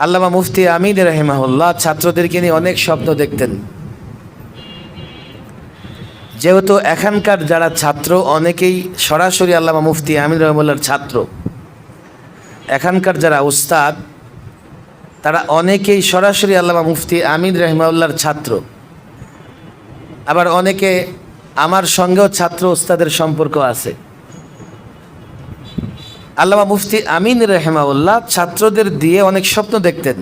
আল্লামা মুফতি আমিন রহেমাহুল্লাহ ছাত্রদেরকে নিয়ে অনেক স্বপ্ন দেখতেন। যেহেতু এখানকার যারা ছাত্র, অনেকেই সরাসরি আল্লামা মুফতি আমিন রহমুল্লার ছাত্র। এখানকার যারা উস্তাদ, তারা অনেকেই সরাসরি আল্লামা মুফতি আমিন রহমাউল্লার ছাত্র। আবার অনেকে আমার সঙ্গেও ছাত্র উস্তাদের সম্পর্ক আছে। আল্লামা মুফতি আমিন রহমাউল্লাহ ছাত্রদের দিয়ে অনেক স্বপ্ন দেখতেন।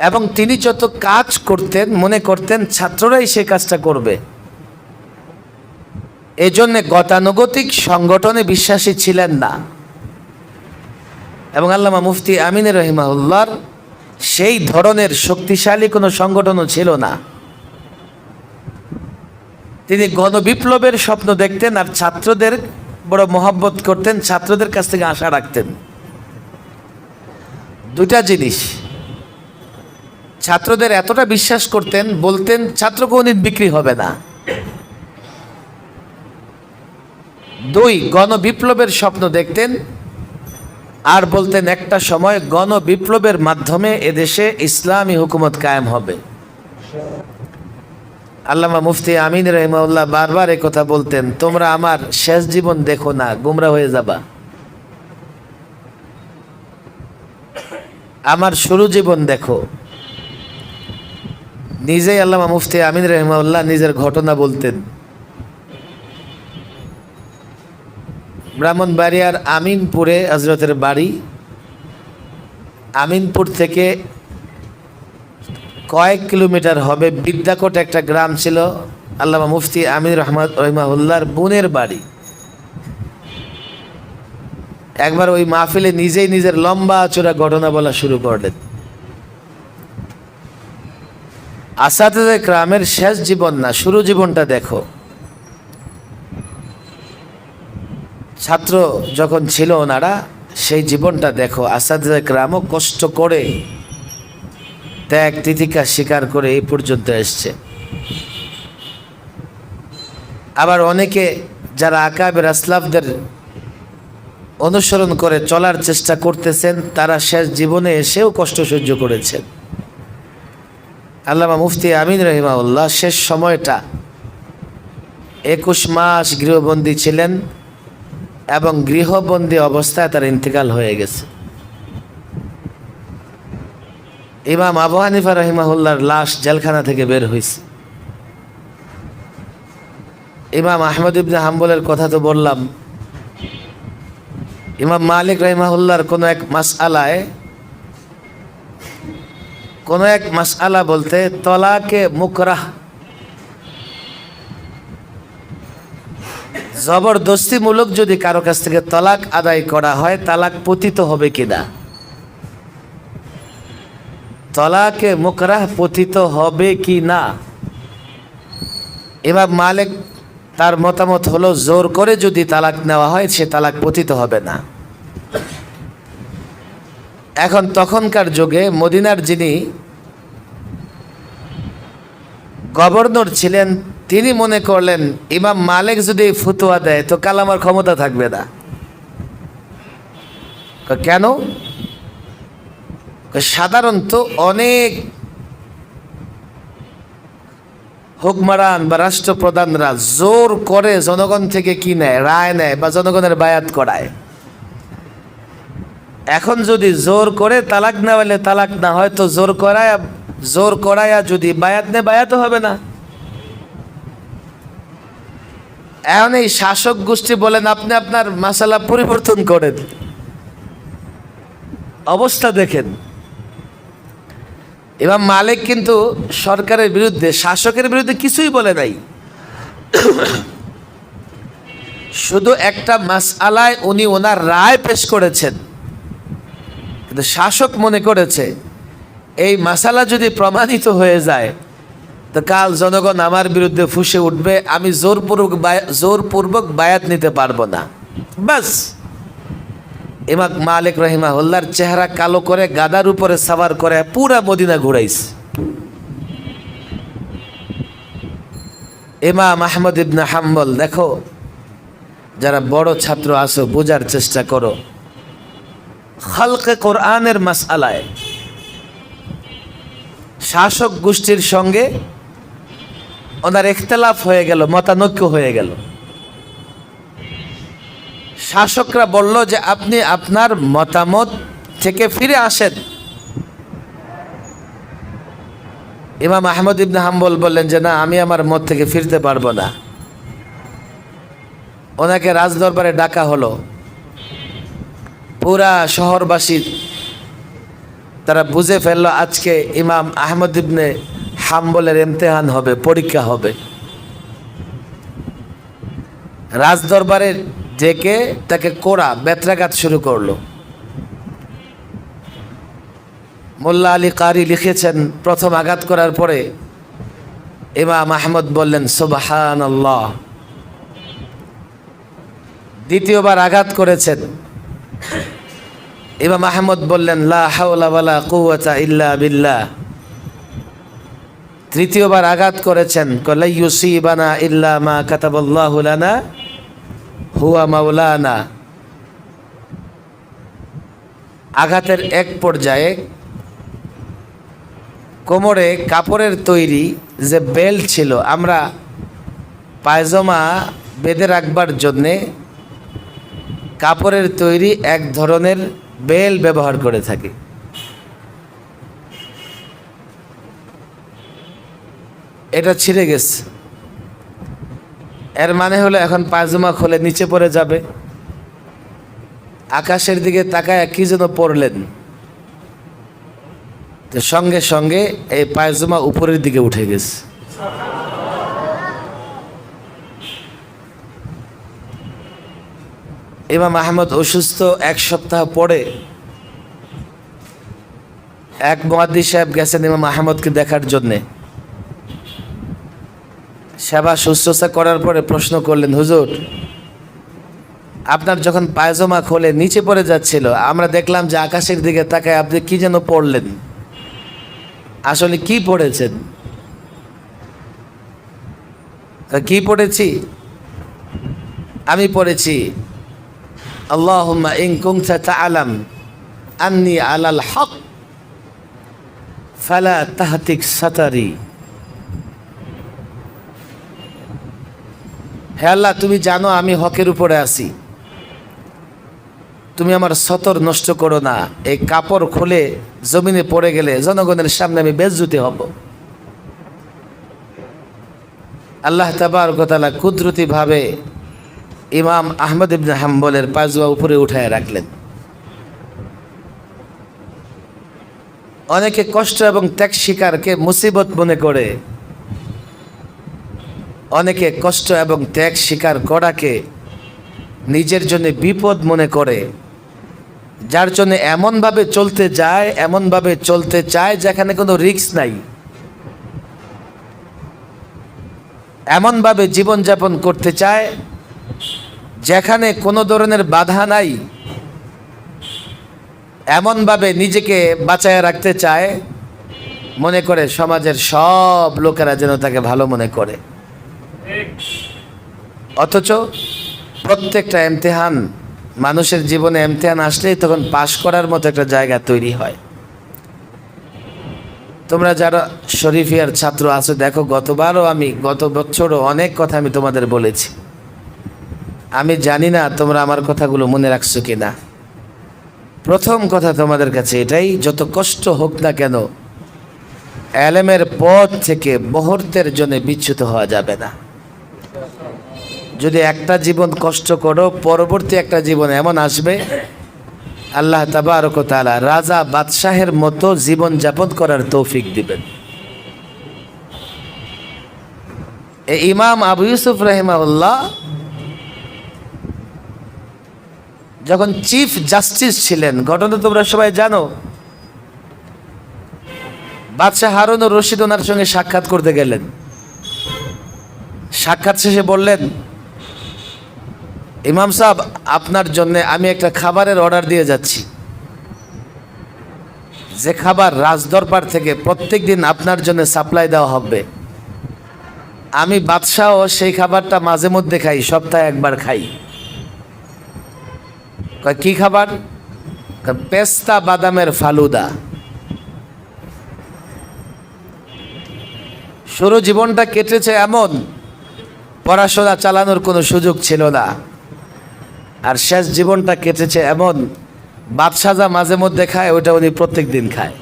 এবং তিনি যত কাজ করতেন, মনে করতেন ছাত্ররাই সে কাজটা করবে। এজন্য গতানুগতিক সংগঠনে বিশ্বাসী ছিলেন না। এবং আল্লামা মুফতি আমিন রহিমাউল্লাহর সেই ধরনের শক্তিশালী কোনো সংগঠনও ছিল না। তিনি গণবিপ্লবের স্বপ্ন দেখতেন আর ছাত্রদের বড় মহব্বত করতেন, ছাত্রদের কাছ থেকে আশা রাখতেন। দুটা জিনিস। ছাত্রদের এতটা বিশ্বাস করতেন, বলতেন, ছাত্র কোনদিন বিক্রি হবে না। দুই, গণবিপ্লবের স্বপ্ন দেখতেন আর বলতেন, একটা সময় গণবিপ্লবের মাধ্যমে এদেশে ইসলামী হুকুমত কায়েম হবে। আল্লামা মুফতি আমিন রহিমাউল্লাহ বারবার কথা বলতেন, তোমরা আমার শেষ জীবন দেখো না, গুমরা হয়ে যাবা। আমার শুরু জীবন দেখো। নিজেই আল্লামা মুফতি আমিন রহমাউল্লাহ নিজের ঘটনা বলতেন। ব্রাহ্মণ ব্রাহ্মণবাড়িয়ার আমিনপুরে হজরতের বাড়ি, আমিনপুর থেকে কয়েক কিলোমিটার হবে বিদ্যাকোট একটা গ্রাম ছিল, আল্লামা মুফতি আমিন রহমদ রহমাউল্লাহর বোনের বাড়ি। একবার ওই মাহফিলে নিজেই নিজের লম্বা চূড়া ঘটনা বলা শুরু করলেন। আসাদে গ্রামের শেষ জীবন না, শুরু জীবনটা দেখো। ছাত্র যখন ছিল ওনারা, সেই জীবনটা দেখো। আসাদে গ্রামও কষ্ট করে ত্যাগ তিথিকা স্বীকার করে এই পর্যন্ত এসছে। আবার অনেকে যারা আকাবের আসলাফদের অনুসরণ করে চলার চেষ্টা করতেছেন, তারা শেষ জীবনে এসেও কষ্ট সহ্য করেছেন। আল্লামা মুফতি আমিন রহিমাউল্লাহ শেষ সময়টা একুশ মাস গৃহবন্দী ছিলেন এবং গৃহবন্দী অবস্থায় তার ইন্তেকাল হয়ে গেছে। ইমাম আবু হানিফা রহিমাহুল্লার লাশ জেলখানা থেকে বের হয়েছে ইমাম আহমদ ইবনে হাম্বলের কথা তো বললাম। ইমাম মালিক রহিমাহুল্লার কোনো এক মাস আলায় কোনো এক মাসআলা বলতে তলাকে মুকরাহ, জবরদস্তিমূলক যদি কারও কাছ থেকে তলাক আদায় করা হয়, তালাক পতিত হবে কিনা? তলাকে মুকরাহ পতিত হবে কি না? এবার মালিক তার মতামত হলো, জোর করে যদি তালাক নেওয়া হয়, সে তালাক পতিত হবে না। এখন তখনকার যুগে মদিনার যিনি গভর্নর ছিলেন, তিনি মনে করলেন, ইমাম মালিক যদি ফুতুয়া দেয়, তো কাল আমার ক্ষমতা থাকবে না। কেন? সাধারণত অনেক হুকমারান বা রাষ্ট্রপ্রধানরা জোর করে জনগণ থেকে কি নেয়? রায় নেয় বা জনগণের বায়াত করায়। এখন যদি জোর করে তালাক না হলে তালাক না হয় তো জোর করায়, জোর করায়া যদি বায়াত নে বায়াতও হবে না। এখন এই শাসক গোষ্ঠী বলেন, আপনি আপনার মাসালা পরিবর্তন করেন। অবস্থা দেখেন। এবার মালিক কিন্তু সরকারের বিরুদ্ধে, শাসকের বিরুদ্ধে কিছুই বলে নাই। শুধু একটা মাসআলায় উনি ওনার রায় পেশ করেছেন। কিন্তু শাসক মনে করেছে, এই মাসালা যদি প্রমাণিত হয়ে যায়, তো কাল জনগণ আমার বিরুদ্ধে ফুসে উঠবে, আমি জোরপূর্বক জোরপূর্বক বায়াত নিতে পারব না। বাস। ইমাম মালিক রহিমাহুল্লার চেহারা কালো করে, গাদার উপরে সাবার করে, পুরা মদিনা ঘুরাইছে। ইমাম আহমদ ইবনা হাম্বল, দেখো, যারা বড় ছাত্র আছো, বোঝার চেষ্টা করো। খালকে কোরআনের মাস আলায় শাসক গোষ্ঠীর সঙ্গে ওনার ইখতলাফ হয়ে গেল, মতানৈক্য হয়ে গেল। শাসকরা বলল যে আপনি আপনার মতামত থেকে ফিরে আসেন। ইমাম আহমদ ইবনে হাম্বল বললেন যে, না, আমি আমার মত থেকে ফিরতে পারব না। ওনাকে রাজদরবারে ডাকা হলো। পুরা শহরবাসী তারা বুঝে ফেলল, আজকে ইমাম আহমদ ইবনে হাম্বলের ইমতেহান হবে, পরীক্ষা হবে। রাজদরবারে ডেকে তাকে কোড়া, বেত্রাঘাত শুরু করল। মোল্লা আলী কারি লিখেছেন প্রথম আঘাত করার পরে ইমাম আহমদ বললেন সুবাহান আল্লাহ দ্বিতীয়বার আঘাত করেছেন। ইমাম আহমদ বললেন, লা হাওলা ইল্লা তৃতীয়বার আঘাত করেছেন কলাই ইউসিবানা ইল্লা মা কাতাবাল্লাহু লানা। হুয়া মাওলানা। আঘাতের এক পর্যায়ে কোমরে কাপড়ের তৈরি যে বেল্ট ছিল, আমরা পায়জামা বেঁধে রাখবার জন্যে কাপড়ের তৈরি এক ধরনের বেল ব্যবহার করে থাকি। এটা ছিঁড়ে গেছে। এর মানে হলো এখন পায়জামা খুলে নিচে পড়ে যাবে। আকাশের দিকে তাকায় কি যেন পড়লেন। তো সঙ্গে সঙ্গে এই পায়জামা উপরের দিকে উঠে গেছে। ইমাম আহমদ অসুস্থ এক সপ্তাহ পরে এক মোয়াদ্দি সাহেব গেছেন ইমাম আহমদকে দেখার জন্যে। সেবা শুশ্রূষা করার পরে প্রশ্ন করলেন, হুজুর, আপনার যখন পায়জামা খোলে নিচে পড়ে যাচ্ছিল, আমরা দেখলাম যে আকাশের দিকে তাকায় আপনি কি যেন পড়লেন? আসলে কি পড়েছেন? তা কি পড়েছি? আমি পড়েছি, আল্লাহুম্মা ইন কুনতা তাআলাম আন্নি আলাল হক, ফালা তাহতিক সাতারি। হে আল্লাহ, তুমি জানো আমি হকের উপরে আছি। তুমি আমার সতর নষ্ট করো না। এই কাপড় খুলে জমিনে পড়ে গেলে জনগণের সামনে আমি বেজ্জুতি হব। আল্লাহ তাবার কথালা কুদরতিভাবে ইমাম আহমদ ইবনে হাম্বলের পাজুয়া উপরে উঠায় রাখলেন। অনেকে কষ্ট এবং ত্যাগ শিকারকে মুসিবত মনে করে অনেকে কষ্ট এবং ত্যাগ স্বীকার করাকে নিজের জন্য বিপদ মনে করে, যার জন্য এমনভাবে চলতে যায়, এমনভাবে চলতে চায় যেখানে কোনো রিস্ক নাই। এমনভাবে জীবনযাপন করতে চায় যেখানে কোনো ধরনের বাধা নাই। এমনভাবে নিজেকে বাঁচায় রাখতে চায়, মনে করে সমাজের সব লোকেরা যেন তাকে ভালো মনে করে। অথচ প্রত্যেকটা এমতেহান মানুষের জীবনে এমতেহান আসলেই তখন পাশ করার মতো একটা জায়গা তৈরি হয়। তোমরা যারা শরীফিয়ার ছাত্র আছো, দেখো, গতবারও আমি, গত বছরও অনেক কথা আমি তোমাদের বলেছি। আমি জানি না তোমরা আমার কথাগুলো মনে রাখছো কি না প্রথম কথা তোমাদের কাছে এটাই, যত কষ্ট হোক না কেন অ্যালেমের পথ থেকে মুহূর্তের জন্য বিচ্যুত হওয়া যাবে না। যদি একটা জীবন কষ্ট করো, পরবর্তী একটা জীবন এমন আসবে। আল্লাহ তাবারক তাআলা রাজা বাদশাহের মতো জীবন যাপন করার তৌফিক দিবেন। ইমাম আবু ইউসুফ রহিমাউল্লাহ যখন চিফ জাস্টিস ছিলেন, ঘটনা তোমরা সবাই জানো। বাদশাহ হারুন ও রশিদ ওনার সঙ্গে সাক্ষাৎ করতে গেলেন। সাক্ষাৎ শেষে বললেন ইমাম সাহেব, আপনার জন্য আমি একটা খাবারের অর্ডার দিয়ে যাচ্ছি। যে খাবার রাজদরবার থেকে প্রত্যেক দিন আপনার জন্য সাপ্লাই দেওয়া হবে। আমি বাদশাহ সেই খাবারটা মাঝে মধ্যে খাই, সপ্তাহে একবার খাই। কি খাবার? পেস্তা বাদামের ফালুদা। শুরু জীবনটা কেটেছে এমন, পড়াশোনা চালানোর কোনো সুযোগ ছিল না। আর শেষ জীবনটা কেটেছে এমন বাদশাজা মাঝে মধ্যে খায় ওটা উনি প্রত্যেক দিন খায়।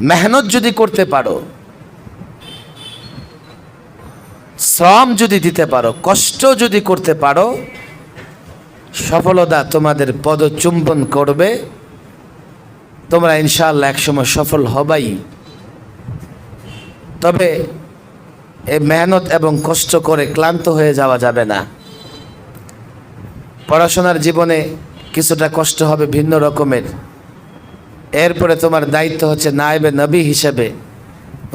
মেহনত যদি করতে পারো, শ্রম যদি দিতে পারো, কষ্ট যদি করতে পারো, সফলতা তোমাদের পদচুম্বন করবে। তোমরা ইনশাআল্লাহ একসময় সফল হবাই। তবে এই মেহনত এবং কষ্ট করে ক্লান্ত হয়ে যাওয়া যাবে না। পড়াশোনার জীবনে কিছুটা কষ্ট হবে ভিন্ন রকমের। এরপরে তোমার দায়িত্ব হচ্ছে নায়েবে নবী হিসেবে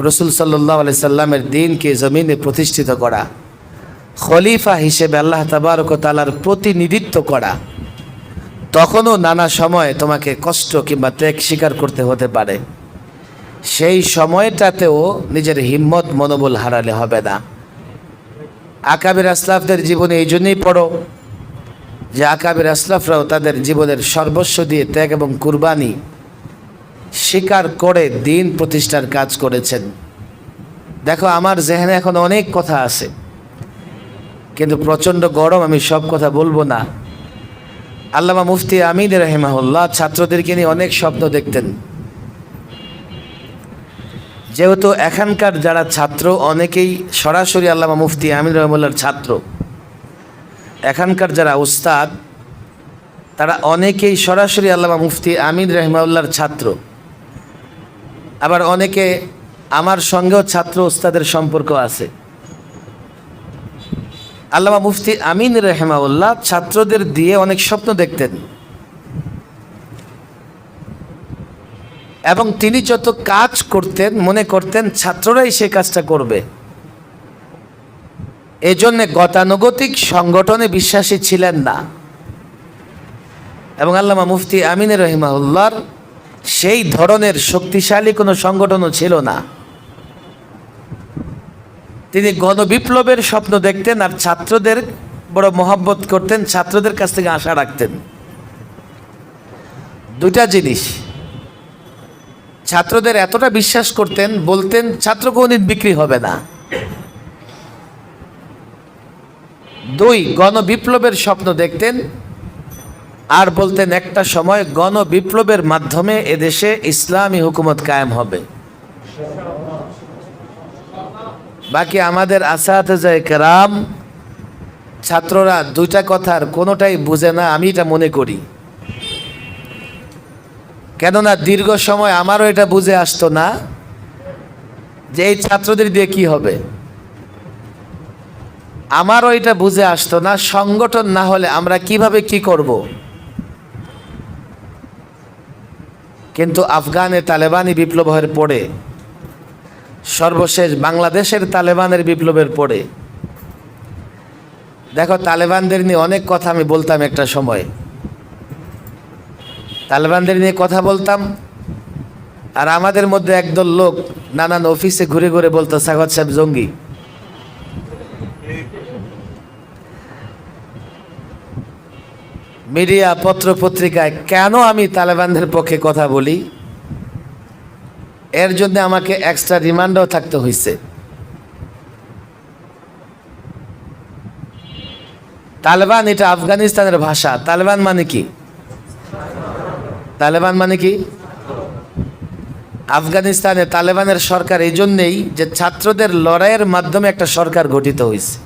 রসুল সাল্লাহ আলি সাল্লামের দিনকে জমিনে প্রতিষ্ঠিত করা, খলিফা হিসেবে আল্লাহ তাবারক তালার প্রতিনিধিত্ব করা। তখনও নানা সময় তোমাকে কষ্ট কিংবা ত্যাগ স্বীকার করতে হতে পারে। সেই সময়টাতেও নিজের হিম্মত মনোবল হারালে হবে না। আকাবির আসলাফদের জীবনে এই জন্যই পড়ো যে আকাবির আসলাফরাও তাদের জীবনের সর্বস্ব দিয়ে ত্যাগ এবং কুরবানি স্বীকার করে দিন প্রতিষ্ঠার কাজ করেছেন। দেখো, আমার জেহেনে এখন অনেক কথা আছে, কিন্তু প্রচণ্ড গরম, আমি সব কথা বলব না। আল্লামা মুফতি আমিন রহেমাহুল্লাহ ছাত্রদেরকে নিয়ে অনেক স্বপ্ন দেখতেন। যেহেতু এখানকার যারা ছাত্র, অনেকেই সরাসরি আল্লামা মুফতি আমিন রহমুল্লার ছাত্র। এখানকার যারা উস্তাদ, তারা অনেকেই সরাসরি আল্লামা মুফতি আমিন রহমাউল্লার ছাত্র। আবার অনেকে আমার সঙ্গেও ছাত্র উস্তাদের সম্পর্ক আছে। আল্লামা মুফতি আমিন রহমাউল্লাহ ছাত্রদের দিয়ে অনেক স্বপ্ন দেখতেন। এবং তিনি যত কাজ করতেন, মনে করতেন ছাত্ররাই সে কাজটা করবে। এজন্যে গতানুগতিক সংগঠনে বিশ্বাসী ছিলেন না। এবং আল্লামা মুফতি আমিনের রহিমাউল্লাহর সেই ধরনের শক্তিশালী কোনো সংগঠনও ছিল না। তিনি গণবিপ্লবের স্বপ্ন দেখতেন আর ছাত্রদের বড় মহব্বত করতেন, ছাত্রদের কাছ থেকে আশা রাখতেন। দুটা জিনিস। ছাত্রদের এতটা বিশ্বাস করতেন, বলতেন, ছাত্র কোনদিন বিক্রি হবে না। দুই, গণবিপ্লবের স্বপ্ন দেখতেন, আর বলতেন, একটা সময় গণবিপ্লবের মাধ্যমে এদেশে ইসলামী হুকুমত কায়েম হবে। বাকি আমাদের আসাতে কেরাম, ছাত্ররা দুইটা কথার কোনোটাই বুঝে না, আমি এটা মনে করি। কেননা দীর্ঘ সময় আমারও এটা বুঝে আসতো না যে এই ছাত্রদের দিয়ে কি হবে। আমারও এটা বুঝে আসতো না, সংগঠন না হলে আমরা কীভাবে কি করব। কিন্তু আফগানে তালেবানি বিপ্লব হয়ে পড়ে সর্বশেষ বাংলাদেশের তালেবানের বিপ্লবের পরে, দেখো তালেবানদের নিয়ে অনেক কথা আমি বলতাম একটা সময়। তালেবানদের নিয়ে কথা বলতাম। আর আমাদের মধ্যে একদল লোক নানান অফিসে ঘুরে ঘুরে বলতো, সাগত সাহেব জঙ্গি। মিডিয়া পত্র পত্রিকায় কেন আমি তালেবানদের পক্ষে কথা বলি? এর জন্য আমাকে এক্সট্রা রিমান্ডও থাকতে হয়েছে তালেবান এটা আফগানিস্তানের ভাষা। তালেবান মানে কি? তালেবান মানে কি? আফগানিস্তানে তালেবানের সরকার এই জন্যেই যে ছাত্রদের লড়াইয়ের মাধ্যমে একটা সরকার গঠিত হয়েছে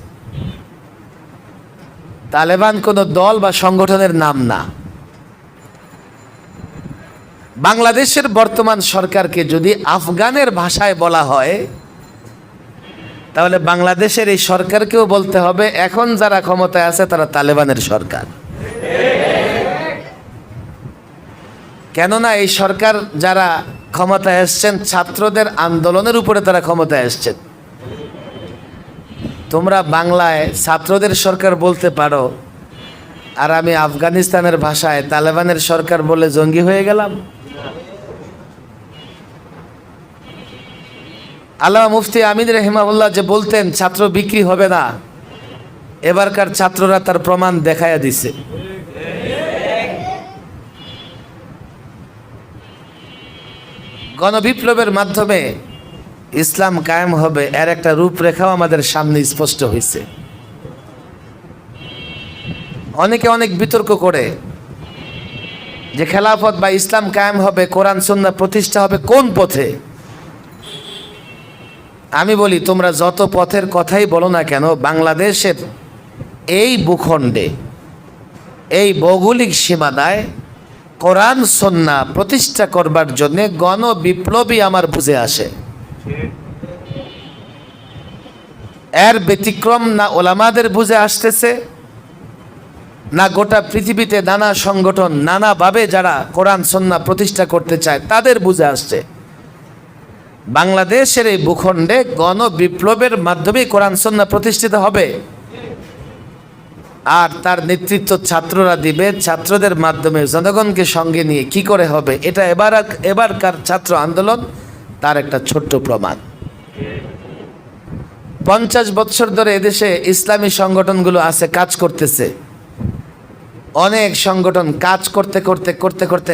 তালেবান কোনো দল বা সংগঠনের নাম না। বাংলাদেশের বর্তমান সরকারকে যদি আফগানের ভাষায় বলা হয়, তাহলে বাংলাদেশের এই সরকারকেও বলতে হবে, এখন যারা ক্ষমতায় আছে তারা তালেবানের সরকার। কেননা এই সরকার যারা ক্ষমতায় এসছেন, ছাত্রদের আন্দোলনের উপরে তারা ক্ষমতায় এসছেন। তোমরা বাংলায় ছাত্রদের সরকার বলতে পারো, আর আমি আফগানিস্তানের ভাষায় তালেবানের সরকার বলে জঙ্গি হয়ে গেলাম। আল্লামা মুফতি আমিন রহিমাউল্লাহ যে বলতেন, ছাত্র বিক্রি হবে না, এবারকার ছাত্ররা তার প্রমাণ দেখাইয়া দিছে। গণবিপ্লবের মাধ্যমে ইসলাম কায়েম হবে, এর একটা রূপরেখাও আমাদের সামনে স্পষ্ট হয়েছে অনেকে অনেক বিতর্ক করে যে খেলাফত বা ইসলাম কায়েম হবে, কোরআন সন্না প্রতিষ্ঠা হবে কোন পথে? আমি বলি, তোমরা যত পথের কথাই বলো না কেন, বাংলাদেশের এই ভূখণ্ডে, এই ভৌগোলিক সীমানায় কোরআন, সন্না প্রতিষ্ঠা করবার জন্যে গণ বিপ্লবী আমার বুঝে আসে। এর ব্যতিক্রম না ওলামাদের বুঝে আসতেছে, না গোটা পৃথিবীতে নানা সংগঠন নানাভাবে যারা কোরআন, সন্না প্রতিষ্ঠা করতে চায় তাদের বুঝে আসছে। বাংলাদেশের এই ভূখণ্ডে গণ বিপ্লবের মাধ্যমে কোরআন, সন্না প্রতিষ্ঠিত হবে। আর তার নেতৃত্ব ছাত্ররা দিবে ছাত্রদের মাধ্যমে। জনগণকে সঙ্গে নিয়ে কি করে হবে? এটা এবার এবারকার ছাত্র আন্দোলন, তার একটা ছোট্ট প্রমাণ। পঞ্চাশ বছর ধরে এদেশে ইসলামী সংগঠনগুলো আছে, কাজ করতেছে। অনেক সংগঠন কাজ করতে করতে করতে করতে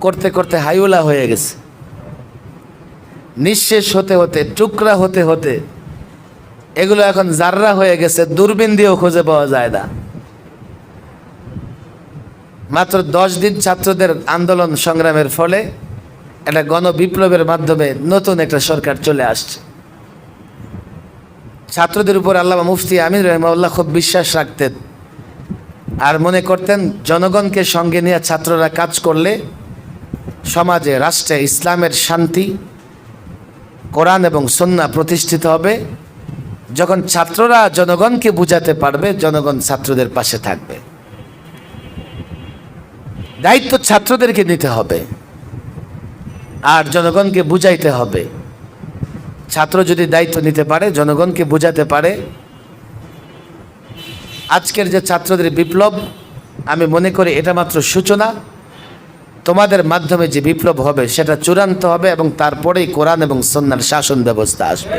করতে করতে হাইওলা হয়ে গেছে। নিঃশেষ হতে হতে, টুকরা হতে হতে এগুলো এখন জাররা হয়ে গেছে দূরবীন দিয়েও খুঁজে পাওয়া যায় না। মাত্র দশ দিন ছাত্রদের আন্দোলন সংগ্রামের ফলে একটা গণবিপ্লবের মাধ্যমে নতুন একটা সরকার চলে আসছে। ছাত্রদের উপর আল্লাহ মুফতি আমির রহমাউল্লাহ খুব বিশ্বাস রাখতেন আর মনে করতেন, জনগণকে সঙ্গে নিয়ে ছাত্ররা কাজ করলে সমাজে, রাষ্ট্রে ইসলামের শান্তি, কোরআন এবং সন্না প্রতিষ্ঠিত হবে। যখন ছাত্ররা জনগণকে বুঝাতে পারবে, জনগণ ছাত্রদের পাশে থাকবে। দায়িত্ব ছাত্রদেরকে নিতে হবে, আর জনগণকে বুঝাইতে হবে। ছাত্র যদি দায়িত্ব নিতে পারে, জনগণকে বুঝাতে পারে। আজকের যে ছাত্রদের বিপ্লব, আমি মনে করি এটা মাত্র সূচনা। তোমাদের মাধ্যমে যে বিপ্লব হবে, সেটা চূড়ান্ত হবে এবং তারপরেই কোরআন এবং সন্ন্যার শাসন ব্যবস্থা আসবে।